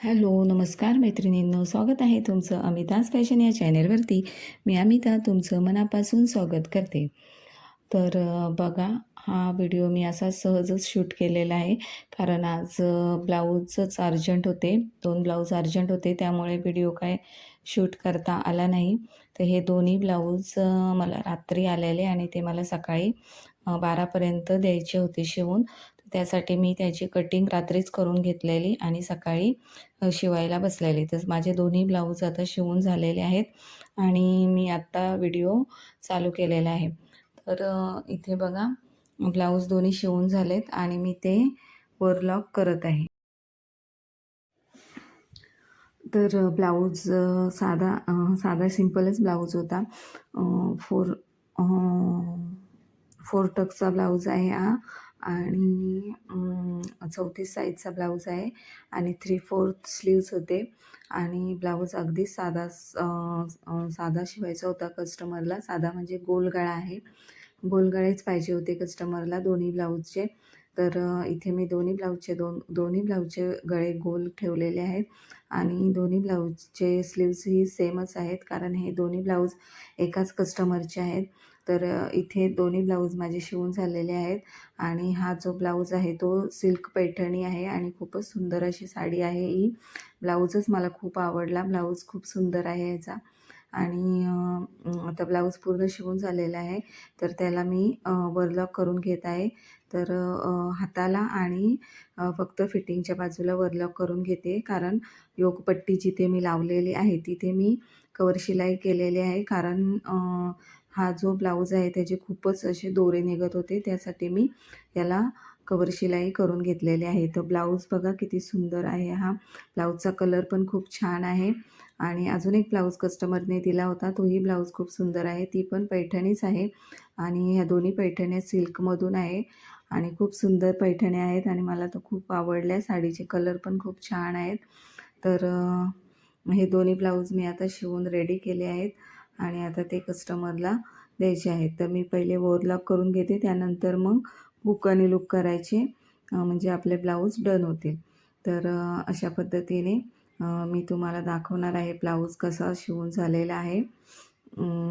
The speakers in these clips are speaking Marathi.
हॅलो नमस्कार मैत्रिणींनो. स्वागत आहे तुमचं अमिताज फॅशन या चॅनेलवरती. मी अमिता तुमचं मनापासून स्वागत करते. तर बघा हा व्हिडिओ मी असा सहजच शूट केलेला आहे. कारण आज ब्लाऊजच अर्जंट होते. दोन ब्लाऊज अर्जंट होते. त्यामुळे व्हिडिओ काय शूट करता आला नाही. तर हे दोन्ही ब्लाऊज मला रात्री आलेले आणि ते मला सकाळी बारापर्यंत द्यायचे होते शिवून. त्यासाठी मी त्याची कटिंग रात्रीच करून घेतलेली आणि सकाळी शिवायला बसलेली. तर माझे दोन्ही ब्लाऊज आता शिवून झालेले आहेत आणि मी आत्ता व्हिडिओ चालू केलेला आहे. तर इथे बघा ब्लाऊज दोन्ही शिवून झालेत आणि मी ते वरलॉक करत आहे. तर ब्लाऊज साधा साधा सिंपलच ब्लाऊज होता. फोर फोर टक्सचा ब्लाऊज आहे हा. आणि चौतीस साईजचा ब्लाऊज आहे आणि थ्री फोर्थ स्लीव्स होते. आणि ब्लाऊज अगदी साधा साधा शिवायचा होता कस्टमरला साधा म्हणजे गोलगळा आहे. गोलगळेच पाहिजे होते कस्टमरला दोन्ही ब्लाऊजचे तर इथे मी दोन्ही ब्लाऊजचे दोन दोन्ही ब्लाऊजचे गळे गोल ठेवलेले आहेत. आणि दोन्ही ब्लाऊजचे स्लीव्सही सेमच आहेत. कारण हे दोन्ही ब्लाऊज एकाच कस्टमरचे आहेत. तर इथे दोन्ही ब्लाऊज माझे शिवून झालेले आहेत आणि हा जो ब्लाऊज आहे तो सिल्क पैठणी आहे आणि खूपच सुंदर अशी साडी आहे ही. ब्लाऊजच मला खूप आवडला ब्लाऊज खूप सुंदर आहे याचा. आणि आता ब्लाऊज पूर्ण शिवून झालेला आहे. तर त्याला मी वरलॉक करून घेत आहे. तर हाताला आणि फक्त फिटिंगच्या बाजूला वरलॉक करून घेते. कारण योगपट्टी जिथे मी लावलेली आहे तिथे मी कवर शिलाई केलेली आहे. कारण हा जो ब्लाऊज आहे त्याचे खूपच असे दोरे निघत होते. त्यासाठी मी याला कवर शिलाई करून घेतलेली आहे. तर ब्लाऊज बघा किती सुंदर आहे हा. ब्लाऊजचा कलर पण खूप छान आहे. आणि अजून एक ब्लाऊज कस्टमरने दिला होता. तोही ब्लाऊज खूप सुंदर आहे. ती पण पैठणीच आहे. आणि ह्या दोन्ही पैठण्या सिल्कमधून आहे. आणि खूप सुंदर पैठण्या आहेत. आणि मला तर खूप आवडल्या. साडीचे कलर पण खूप छान आहेत. तर हे दोन्ही ब्लाऊज मी आता शिवून रेडी केले आहेत. आणि आता ते कस्टमरला द्यायचे आहेत. तर मी पहिले ओव्हरलॉक करून घेते. त्यानंतर मग हुक आणि लूक करायचे. म्हणजे आपले ब्लाऊज डन होतील. तर अशा पद्धतीने मी तुम्हाला दाखवणार आहे ब्लाऊज कसा शिवून झालेला आहे.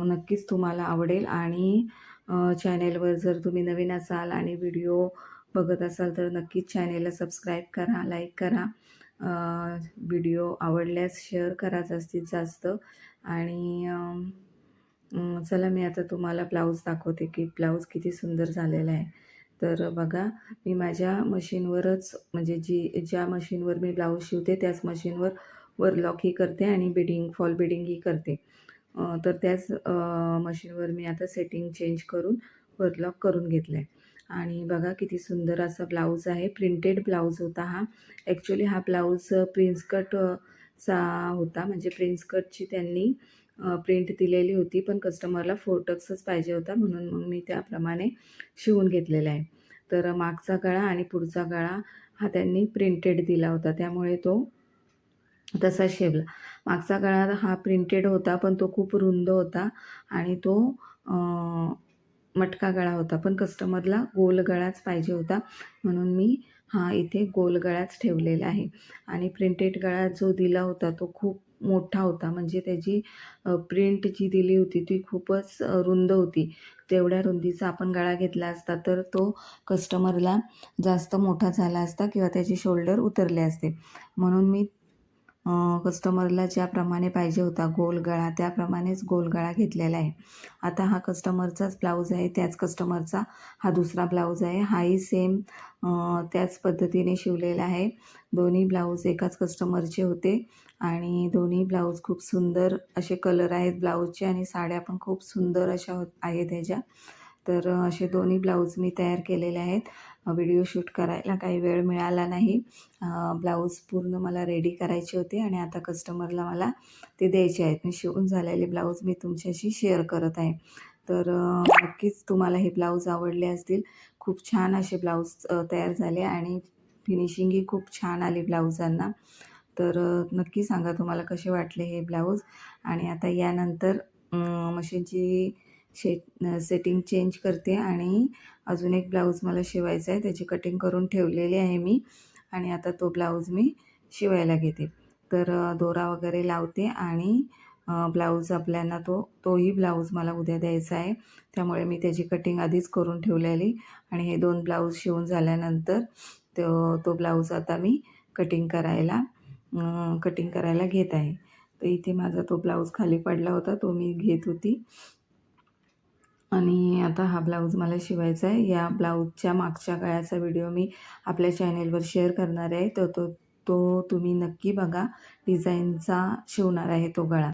नक्कीच तुम्हाला आवडेल. आणि चॅनेलवर जर तुम्ही नवीन असाल आणि व्हिडिओ बघत असाल तर नक्कीच चॅनेलला सबस्क्राईब करा लाईक करा. व्हिडिओ आवडल्यास शेअर करा जास्तीत जास्त. आणि चला मी आता तुम्हाला ब्लाऊज दाखवते की ब्लाऊज किती सुंदर झालेला आहे. तर बघा मी माझ्या मशीनवरच म्हणजे जी ज्या मशीनवर मी ब्लाऊज शिवते त्याच मशीनवर वर लॉकही करते आणि बिडिंग फॉल बिडिंगही करते. तर त्याच मशीनवर मी आता सेटिंग चेंज करून वरलॉक करून घेतलं आहे आणि बघा किती सुंदर असा ब्लाऊज आहे. प्रिंटेड ब्लाऊज होता हा. ॲक्च्युली हा ब्लाऊज प्रिन्स कट चा होता. म्हणजे प्रिन्स कटची त्यांनी प्रिंट दिलेली होती. पण कस्टमरला फोटक्सच पाहिजे होता. म्हणून मग मी त्याप्रमाणे शिवून घेतलेला आहे. तर मागचा गळा आणि पुढचा गळा हा त्यांनी प्रिंटेड दिला होता. त्यामुळे तो तसा शिवला. मागचा गळा हा प्रिंटेड होता पण तो खूप रुंद होता. आणि तो मटका गळा होता पण कस्टमरला गोल गळाच पाहिजे होता. म्हणून मी हा इथे गोल गळाच ठेवलेला आहे. आणि प्रिंटेड गळा जो दिला होता तो खूप मोठा होता. म्हणजे त्याची प्रिंट जी दिली होती ती खूपच रुंद होती. तेवढ्या रुंदीचा आपण गळा घेतला असता तर तो कस्टमरला जास्त मोठा झाला असता किंवा त्याचे शोल्डर उतरले असते. म्हणून मी कस्टमरला ज्याप्रमाणे पाहिजे होता गोल गळा त्याप्रमाणेच गोल गळा घेतलेला आहे. आता हा कस्टमरचाच ब्लाऊज आहे त्याच कस्टमरचा हा दुसरा ब्लाऊज आहे. हाही सेम त्याच पद्धतीने शिवलेला आहे. दोन्ही ब्लाऊज एकाच कस्टमरचे होते आणि दोन्ही ब्लाऊज खूप सुंदर असे कलर आहेत. ब्लाऊजचे आणि साड्या पण खूप सुंदर अशा होत आहेत ह्याच्या. तर असे दोन्ही ब्लाऊज मी तयार केलेले आहेत. व्हिडिओ शूट करायला काही वेळ मिळाला नाही. ब्लाऊज पूर्ण मला रेडी करायचे होते आणि आता कस्टमरला मला ते द्यायचे आहेत. मी शिवून झालेले ब्लाऊज मी तुमच्याशी शेअर करत आहे. तर नक्कीच तुम्हाला हे ब्लाऊज आवडले असतील. खूप छान असे ब्लाऊज तयार झाले आणि फिनिशिंगही खूप छान आली ब्लाऊजांना. तर नक्की सांगा तुम्हाला कसे वाटले हे ब्लाऊज? आणि आता यानंतर मशीनची शेट सेटिंग चेंज करते आणि अजून एक ब्लाऊज मला शिवायचा आहे. त्याची कटिंग करून ठेवलेली आहे मी आणि आता तो ब्लाऊज मी शिवायला घेते. तर दोरा वगैरे लावते आणि ब्लाऊज आपल्याला तो तोही ब्लाऊज मला उद्या द्यायचा आहे. त्यामुळे मी त्याची कटिंग आधीच करून ठेवलेली आणि हे दोन ब्लाऊज शिवून झाल्यानंतर तो तो ब्लाऊज आता मी कटिंग करायला कटिंग करायला घेत आहे. तर इथे माझा तो ब्लाऊज खाली पडला होता तो मी घेत होती. आणि आता हा ब्लाऊज मला शिवायचा आहे. या ब्लाऊजच्या मागच्या गळ्याचा व्हिडिओ मी आपल्या चॅनेलवर शेअर करणार आहे. तर तो तो तुम्ही नक्की बघा. डिझाईनचा शिवणार आहे तो गळा.